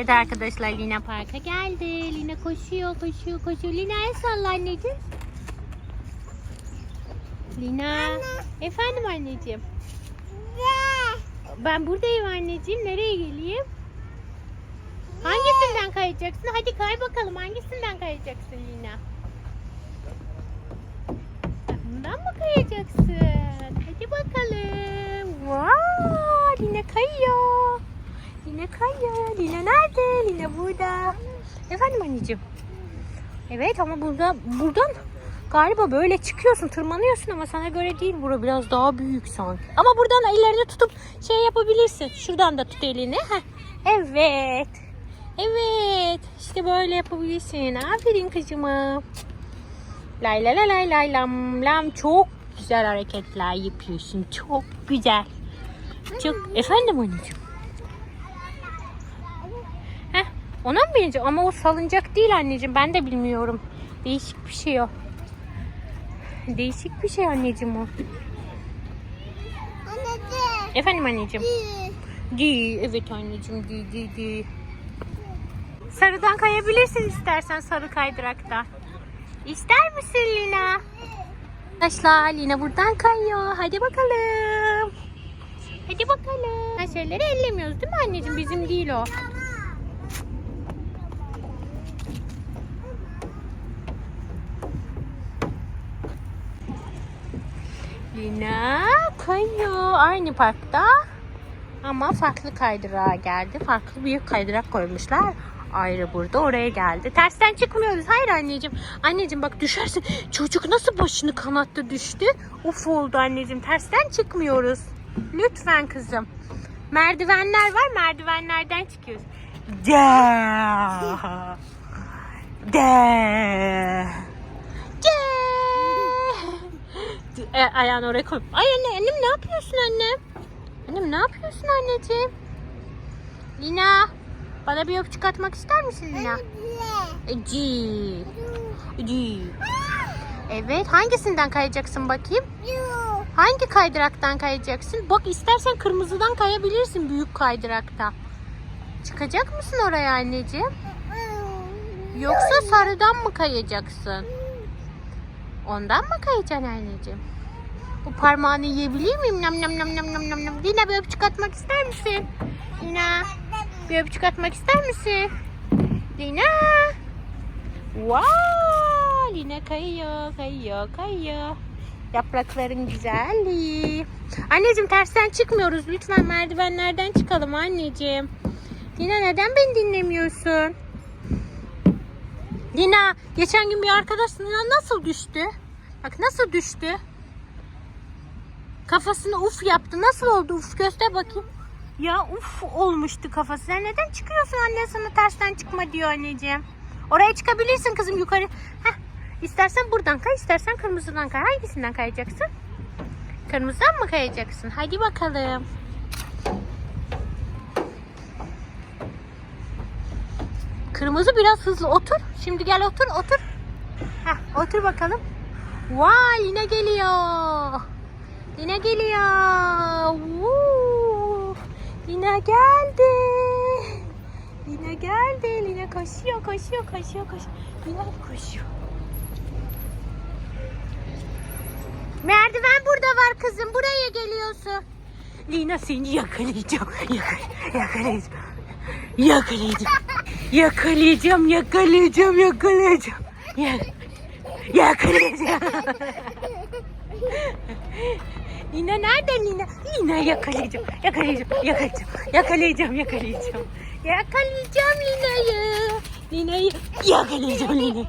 Evet arkadaşlar Lina parka geldi. Lina koşuyor, koşuyor, koşuyor. Lina el salla anneciğim. Lina. Efendim anneciğim. Ben buradayım anneciğim. Nereye geleyim? Hangisinden kayacaksın? Hadi kay bakalım. Hangisinden kayacaksın Lina? Bundan mı kayacaksın? Hadi bakalım. Wow, Lina kayıyor. Lina kayıyor. Lina nerede? Lina burada. Efendim anneciğim. Evet ama burada buradan galiba böyle çıkıyorsun, tırmanıyorsun ama sana göre değil. Bura biraz daha büyük sanki. Ama buradan ellerini tutup şey yapabilirsin. Şuradan da tut elini. Heh. Evet. Evet. İşte böyle yapabilirsin. Aferin kızıma. Lay lay lay lay lay lam lam. Çok güzel hareketler yapıyorsun. Çok güzel. Çok. Efendim anneciğim. Heh, ona mı bineceğim? Ama o salıncak değil anneciğim. Ben de bilmiyorum. Değişik bir şey o. Değişik bir şey anneciğim o. Efendim anneciğim. Değil. Evet anneciğim değil değil değil. Sarıdan kayabilirsin istersen sarı kaydırakta. İster misin Lina? Arkadaşlar Lina buradan kayıyor. Hadi bakalım. Hadi bakalım. Ha, şeyleri ellemiyoruz değil mi anneciğim? Bizim değil o. Lina kayıyor aynı parkta ama farklı kaydırağa geldi. Farklı büyük kaydırak koymuşlar. Ayrı burada oraya geldi. Tersten çıkmıyoruz. Hayır anneciğim. Anneciğim bak düşersin. Çocuk nasıl başını kanattı düştü. Uf oldu anneciğim. Tersten çıkmıyoruz. Lütfen kızım. Merdivenler var. Merdivenlerden çıkıyoruz. De. De. E, ayağını oraya koy. Ay anne, annem ne yapıyorsun annem? Annem ne yapıyorsun anneciğim? Lina, bana bir öpücük atmak ister misin Lina? Eci. Eci. Evet, hangisinden kayacaksın bakayım? Hangi kaydıraktan kayacaksın? Bak istersen kırmızıdan kayabilirsin büyük kaydırakta. Çıkacak mısın oraya anneciğim? Yoksa sarıdan mı kayacaksın? Ondan mı kayacaksın anneciğim? Bu parmağını yiyebilir miyim? Nam nam nam nam nam nam nam. Lina bir öpücük atmak ister misin? Lina bir öpücük atmak ister misin? Lina. Wow! Lina kayıyor, kayıyor, kayıyor. Yaprakların güzelliği. Anneciğim tersten çıkmıyoruz. Lütfen merdivenlerden çıkalım anneciğim. Lina neden beni dinlemiyorsun? Lina geçen gün bir arkadaşın nasıl düştü? Bak nasıl düştü? Kafasını uf yaptı. Nasıl oldu uf? Göster bakayım. Ya uf olmuştu kafası. Sen neden çıkıyorsun anne sana tersten çıkma diyor anneciğim. Oraya çıkabilirsin kızım yukarı. Heh. İstersen buradan kay, istersen kırmızıdan kay. Hangisinden kayacaksın? Kırmızıdan mı kayacaksın? Hadi bakalım. Kırmızı biraz hızlı otur. Şimdi gel otur otur. Heh, otur bakalım. Vay yine geliyor. Yine geliyor. Woo. Lina geldi. Lina geldi. Lina koşuyor, koşuyor, koşuyor, koşuyor. Lina koşuyor. Merdiven burada var kızım. Buraya geliyorsun. Lina seni yakalayacağım. Yakal yakalayacağım. Yakalayacağım. Yakalayacağım, yakalayacağım, yakalayacağım. Yak yakalayacağım. Lina nerede Lina? Lina yakalayacağım. Yakalayacağım. Yakalayacağım. Yakalayacağım. Yakalayacağım. Yakalayacağım Lina'yı. Lina'yı yakalayacağım Lina.